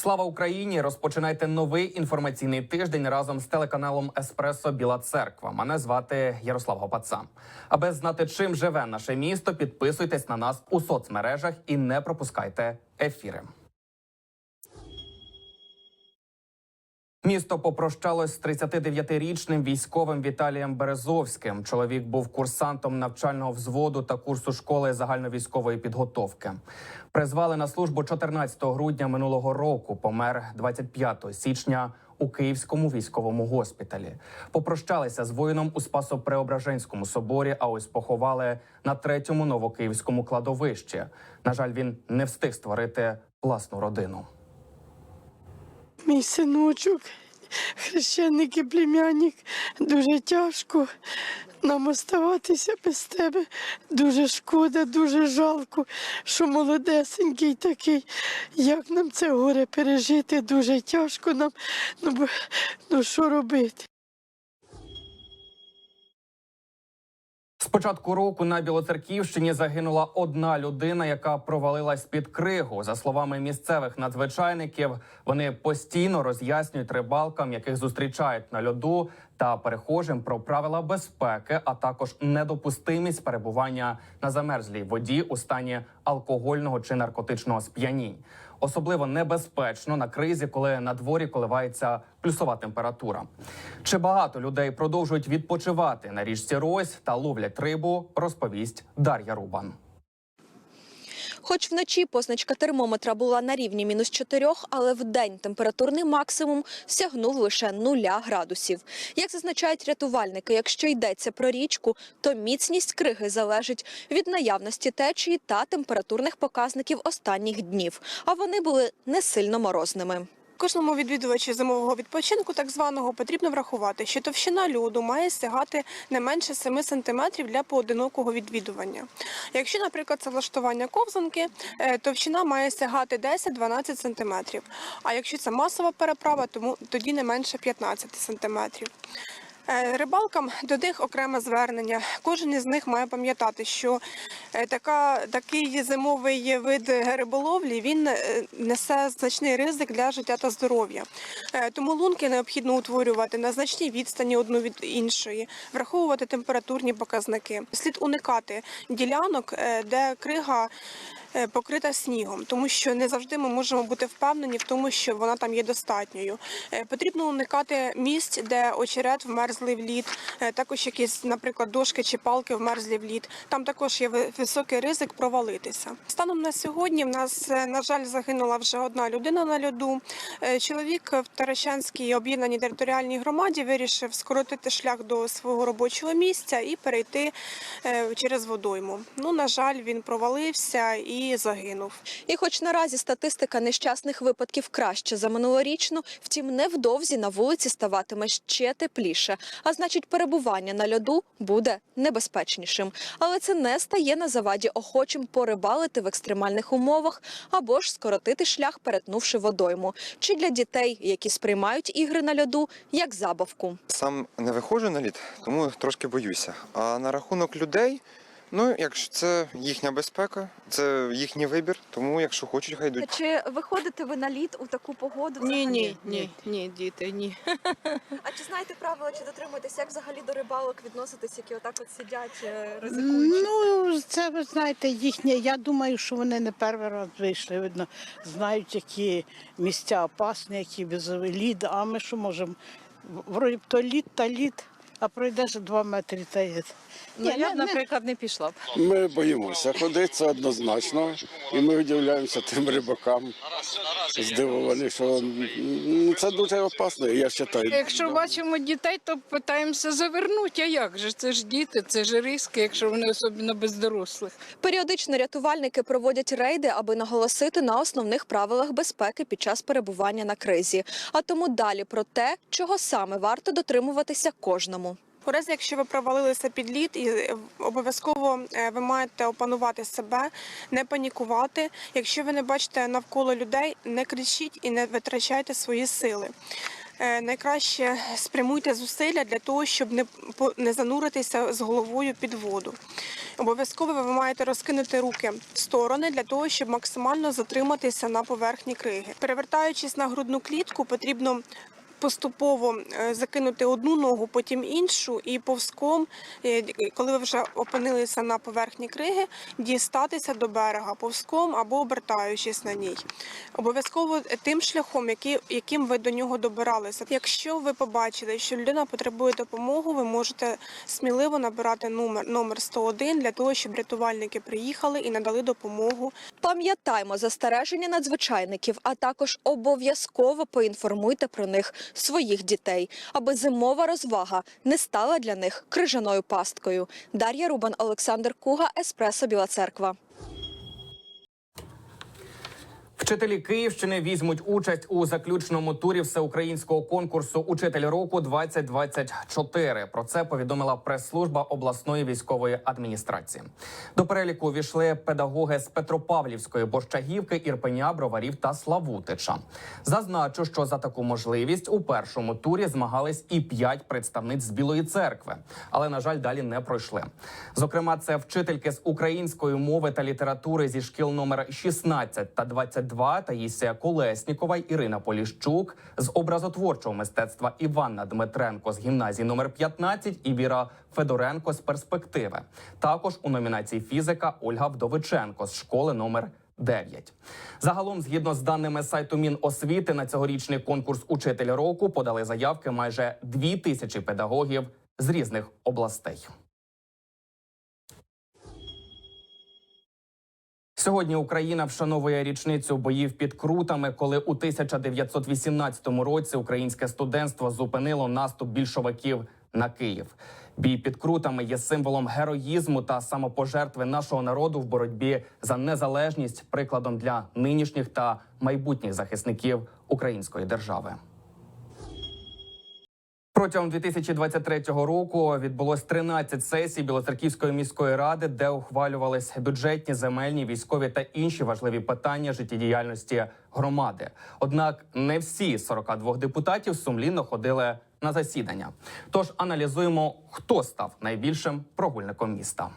Слава Україні! Розпочинайте новий інформаційний тиждень разом з телеканалом Еспресо Біла Церква. Мене звати Ярослав Гопаца. Аби знати, чим живе наше місто, підписуйтесь на нас у соцмережах і не пропускайте ефіри. Місто попрощалось з 39-річним військовим Віталієм Березовським. Чоловік був курсантом навчального взводу та курсу школи загальновійськової підготовки. Призвали на службу 14 грудня минулого року. Помер 25 січня у Київському військовому госпіталі. Попрощалися з воїном у Спасо-Преображенському соборі, а ось поховали на третьому новокиївському кладовищі. На жаль, він не встиг створити власну родину. Мій синочок, хрещеник і племянник, дуже тяжко нам оставатися без тебе. Дуже шкода, дуже жалко, що молодесенький такий. Як нам це горе пережити? Дуже тяжко нам. Ну, ну що робити? З початку року на Білоцерківщині загинула одна людина, яка провалилась під кригу. За словами місцевих надзвичайників, вони постійно роз'яснюють рибалкам, яких зустрічають на льоду, та перехожим про правила безпеки, а також недопустимість перебування на замерзлій воді у стані алкогольного чи наркотичного сп'янінь. Особливо небезпечно на кризі, коли на дворі коливається плюсова температура. Чи багато людей продовжують відпочивати на річці Рось та ловлять рибу, розповість Дар'я Рубан. Хоч вночі позначка термометра була на рівні мінус 4, але вдень температурний максимум сягнув лише нуля градусів. Як зазначають рятувальники, якщо йдеться про річку, то міцність криги залежить від наявності течії та температурних показників останніх днів, а вони були не сильно морозними. Кожному відвідувачу зимового відпочинку, так званого, потрібно врахувати, що товщина льоду має сягати не менше 7 см для поодинокого відвідування. Якщо, наприклад, це влаштування ковзанки, е, товщина має сягати 10-12 см. А якщо це масова переправа, тому тоді не менше 15 см. Е, Рибалкам до них окреме звернення. Кожен із них має пам'ятати, що е, така, такий зимовий вид риболовлі він е, несе значний ризик для життя та здоров'я. Тому лунки необхідно утворювати на значній відстані одну від іншої, враховувати температурні показники. Слід уникати ділянок, де крига покрита снігом, тому що не завжди ми можемо бути впевнені в тому, що вона там є достатньою. Е, Потрібно уникати місць, де очерет вмерзлий в лід, е, також якісь, наприклад, дошки чи палки вмерзлі в лід. Там також є високий ризик провалитися. Станом на сьогодні в нас, е, на жаль, загинула вже одна людина на льоду. Е, Чоловік в Таращанській об'єднаній територіальній громаді вирішив скоротити шлях до свого робочого місця і перейти е, через водойму. Ну, на жаль, він провалився і загинув. І хоч наразі статистика нещасних випадків краще за минулорічну, втім невдовзі на вулиці ставатиме ще тепліше, а значить перебування на льоду буде небезпечнішим. Але це не стає на заваді охочим порибалити в екстремальних умовах або ж скоротити шлях, перетнувши водойму, чи для дітей, які сприймають ігри на льоду як забавку. Сам не виходжу на лід, тому трошки боюся. А на рахунок людей, ну якщо це їхня безпека, це їхній вибір, тому якщо хочуть, хай йдуть. Чи виходите ви на лід у таку погоду? Ні, ні, ні, ні, діти, ні. А чи знаєте правила, чи дотримуєтесь, як взагалі до рибалок відноситись, які отак от сидять, е, Ну, це ви знаєте, їхнє. Я думаю, що вони не перший раз вийшли. Видно, знають, які місця опасні, які безові лід. А ми що можемо? Вроді б то лід та лід, а пройдеш два метри та є. Ну, я б, наприклад, не пішла б. Ми боїмося ходити, це однозначно. І ми удивляємося тим рибакам. Здивовані, що м, це дуже опасно, я вважаю. Якщо бачимо дітей, то питаємося завернути. А як же? Це ж діти, це ж риски, якщо вони особливо без дорослих. Періодично рятувальники проводять рейди, аби наголосити на основних правилах безпеки під час перебування на кризі. А тому далі про те, чого саме варто дотримуватися кожному. У разі, якщо ви провалилися під лід, і е, обов'язково е, ви маєте опанувати себе, не панікувати. Якщо ви не бачите навколо людей, не кричіть і не витрачайте свої сили. е, найкраще спрямуйте зусилля для того, щоб не не зануритися з головою під воду. Обов'язково ви маєте розкинути руки в сторони для того, щоб максимально затриматися на поверхні криги. Перевертаючись на грудну клітку, потрібно поступово е, закинути одну ногу, потім іншу, і повзком, е, коли ви вже опинилися на поверхні криги, дістатися до берега повзком або обертаючись на ній. Обов'язково тим шляхом, яким ви до нього добиралися. Якщо ви побачили, що людина потребує допомоги, ви можете сміливо набирати номер, номер 101 для того, щоб рятувальники приїхали і надали допомогу Пам'ятаймо застереження надзвичайників, а також обов'язково поінформуйте про них своїх дітей, аби зимова розвага не стала для них крижаною пасткою. Дар'я Рубан, Олександр Куга, Еспресо Біла Церква. Вчителі Київщини візьмуть участь у заключному турі всеукраїнського конкурсу Учитель року 2024 Про це повідомила прес-служба обласної військової адміністрації. До переліку увійшли педагоги з Петропавлівської Борщагівки, Ірпеня, Броварів та Славутича. Зазначу, що за таку можливість у першому турі змагались і п'ять представниць з Білої церкви, але на жаль, далі не пройшли. Зокрема, це вчительки з української мови та літератури зі шкіл номер 16 та 22 Таїсія Колеснікова, Ірина Поліщук з образотворчого мистецтва Іванна Дмитренко з гімназії номер 15 і Віра Федоренко з перспективи. Також у номінації фізика Ольга Вдовиченко з школи номер 9. Загалом, згідно з даними сайту Міносвіти, на цьогорічний конкурс Учитель року подали заявки майже дві тисячі педагогів з різних областей. Сьогодні Україна вшановує річницю боїв під крутами, коли у 1918 році українське студентство зупинило наступ більшовиків на Київ. Бій під крутами є символом героїзму та самопожертви нашого народу в боротьбі за незалежність, прикладом для нинішніх та майбутніх захисників української держави. Протягом 2023 року відбулось 13 сесій Білоцерківської міської ради, де ухвалювались бюджетні, земельні, військові та інші важливі питання життєдіяльності громади. Однак не всі 42 депутатів сумлінно ходили на засідання. Тож аналізуємо, хто став найбільшим прогульником міста.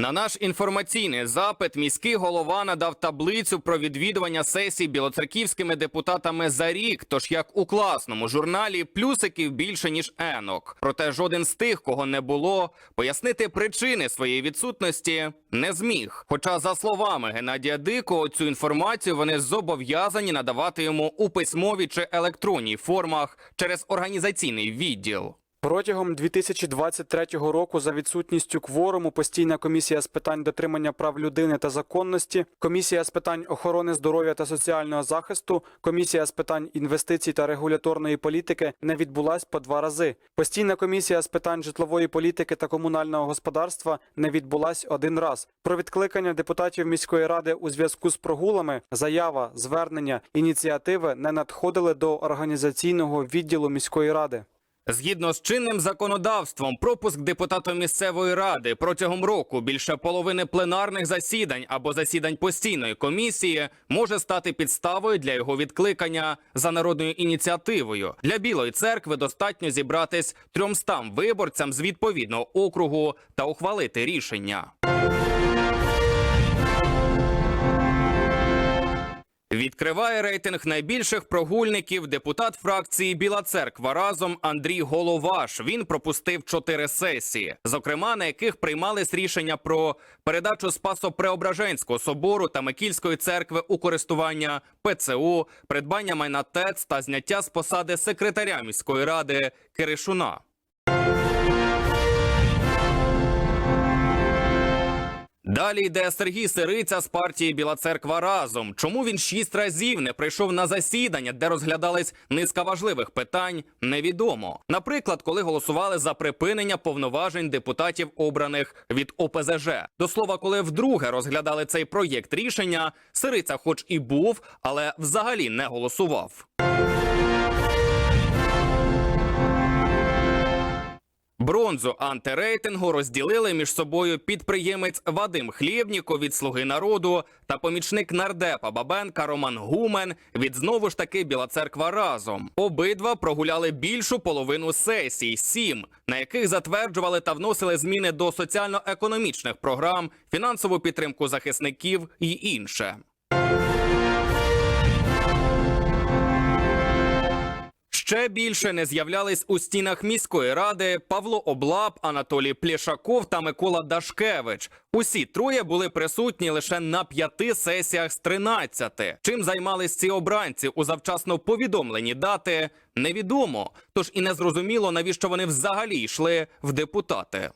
На наш інформаційний запит міський голова надав таблицю про відвідування сесій білоцерківськими депутатами за рік. Тож як у класному журналі плюсиків більше ніж енок. Проте жоден з тих, кого не було, пояснити причини своєї відсутності не зміг. Хоча, за словами Геннадія Дикого, цю інформацію вони зобов'язані надавати йому у письмовій чи електронній формах через організаційний відділ. Протягом 2023 року за відсутністю кворуму постійна комісія з питань дотримання прав людини та законності, комісія з питань охорони здоров'я та соціального захисту, комісія з питань інвестицій та регуляторної політики не відбулась по два рази. Постійна комісія з питань житлової політики та комунального господарства не відбулась один раз. Про відкликання депутатів міської ради у зв'язку з прогулами, заява, звернення, ініціативи не надходили до організаційного відділу міської ради. Згідно з чинним законодавством, пропуск депутата місцевої ради протягом року більше половини пленарних засідань або засідань постійної комісії може стати підставою для його відкликання за народною ініціативою. Для білої церкви достатньо зібратись 300 виборцям з відповідного округу та ухвалити рішення. Відкриває рейтинг найбільших прогульників депутат фракції Біла Церква разом Андрій Головаш. Він пропустив чотири сесії, зокрема на яких приймались рішення про передачу Спасо-Преображенського собору та Микільської церкви у користування ПЦУ, придбання майна ТЕЦ та зняття з посади секретаря міської ради Киришуна. Далі йде Сергій Сириця з партії Біла Церква разом. Чому він шість разів не прийшов на засідання, де розглядались низка важливих питань, невідомо. Наприклад, коли голосували за припинення повноважень депутатів, обраних від ОПЗЖ. До слова, коли вдруге розглядали цей проєкт рішення, Сириця, хоч і був, але взагалі не голосував. Бронзу антирейтингу розділили між собою підприємець Вадим Хлєбніков від Слуги народу та помічник нардепа Бабенка Роман Гумен від знову ж таки Біла Церква разом. Обидва прогуляли більшу половину сесій, сім, на яких затверджували та вносили зміни до соціально-економічних програм, фінансову підтримку захисників і інше. Ще більше не з'являлись у стінах міської ради Павло Облап, Анатолій Плєшаков та Микола Дашкевич. Усі троє були присутні лише на п'яти сесіях з 13. Чим займались ці обранці у завчасно повідомлені дати, невідомо. Тож і не зрозуміло, навіщо вони взагалі йшли в депутати.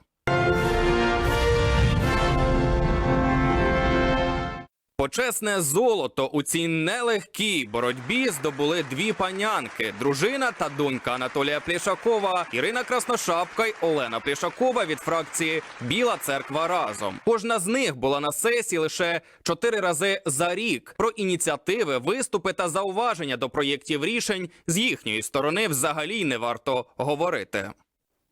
Почесне золото у цій нелегкій боротьбі здобули дві панянки: дружина та донька Анатолія Плішакова, Ірина Красношапка й Олена Плішакова від фракції Біла церква разом. Кожна з них була на сесії лише чотири рази за рік. Про ініціативи, виступи та зауваження до проєктів рішень з їхньої сторони взагалі не варто говорити.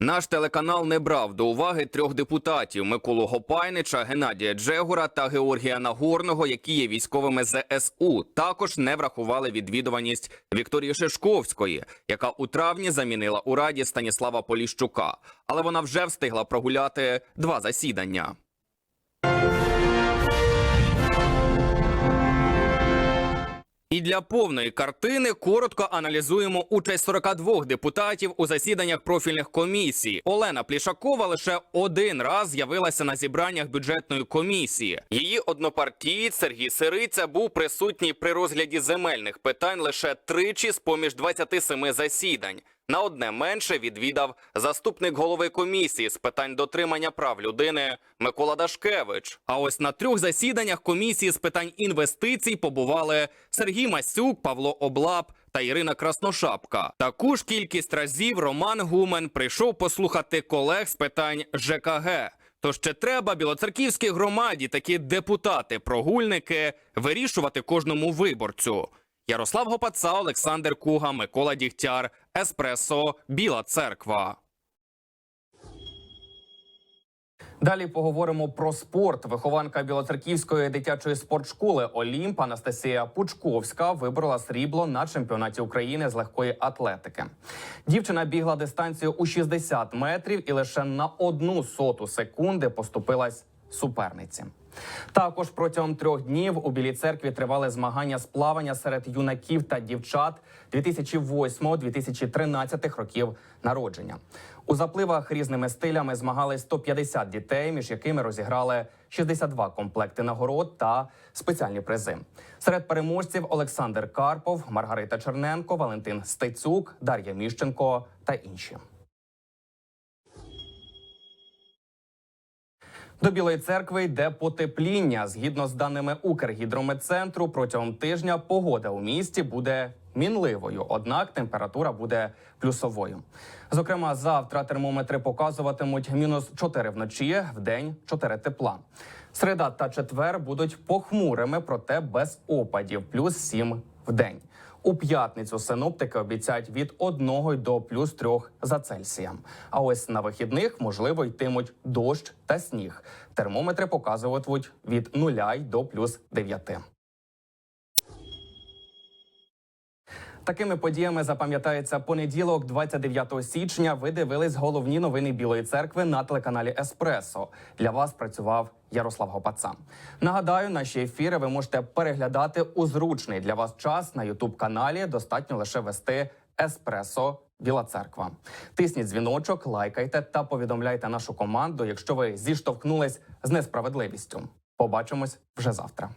Наш телеканал не брав до уваги трьох депутатів: Миколу Гопайнича, Геннадія Джегура та Георгія Нагорного, які є військовими ЗСУ. Також не врахували відвідуваність Вікторії Шишковської, яка у травні замінила у раді Станіслава Поліщука, але вона вже встигла прогуляти два засідання. І для повної картини коротко аналізуємо участь 42 депутатів у засіданнях профільних комісій. Олена Плішакова лише один раз з'явилася на зібраннях бюджетної комісії. Її однопартієць Сергій Сириця був присутній при розгляді земельних питань лише тричі з поміж 27 засідань. На одне менше відвідав заступник голови комісії з питань дотримання прав людини Микола Дашкевич. А ось на трьох засіданнях комісії з питань інвестицій побували Сергій Масюк, Павло Облап та Ірина Красношапка. Таку ж кількість разів Роман Гумен прийшов послухати колег з питань ЖКГ. Тож чи треба білоцерківській громаді такі депутати-прогульники вирішувати кожному виборцю? Ярослав Гопаца, Олександр Куга, Микола Дігтяр, Еспресо, Біла Церква. Далі поговоримо про спорт. Вихованка Білоцерківської дитячої спортшколи Олімп Анастасія Пучковська виборола срібло на чемпіонаті України з легкої атлетики. Дівчина бігла дистанцію у 60 метрів і лише на одну соту секунди поступилась суперниці. Також протягом трьох днів у Білій церкві тривали змагання з плавання серед юнаків та дівчат 2008-2013 років народження. У запливах різними стилями змагались 150 дітей, між якими розіграли 62 комплекти нагород та спеціальні призи. Серед переможців Олександр Карпов, Маргарита Черненко, Валентин Стецюк, Дар'я Міщенко та інші. До Білої церкви йде потепління. Згідно з даними Укргідрометцентру, протягом тижня погода у місті буде мінливою, однак температура буде плюсовою. Зокрема, завтра термометри показуватимуть мінус 4 вночі, в день 4 тепла. Середа та четвер будуть похмурими, проте без опадів, плюс 7 в день. У п'ятницю синоптики обіцяють від 1 до плюс 3 за Цельсієм. А ось на вихідних можливо йтимуть дощ та сніг. Термометри показуватимуть від 0 й до плюс 9. Такими подіями запам'ятається понеділок, 29 січня. Ви дивились головні новини Білої церкви на телеканалі Еспресо. Для вас працював Ярослав Гопаца. Нагадаю, наші ефіри ви можете переглядати у зручний для вас час на Ютуб каналі. Достатньо лише вести Еспресо. Біла церква. Тисніть дзвіночок, лайкайте та повідомляйте нашу команду, якщо ви зіштовхнулись з несправедливістю. Побачимось вже завтра.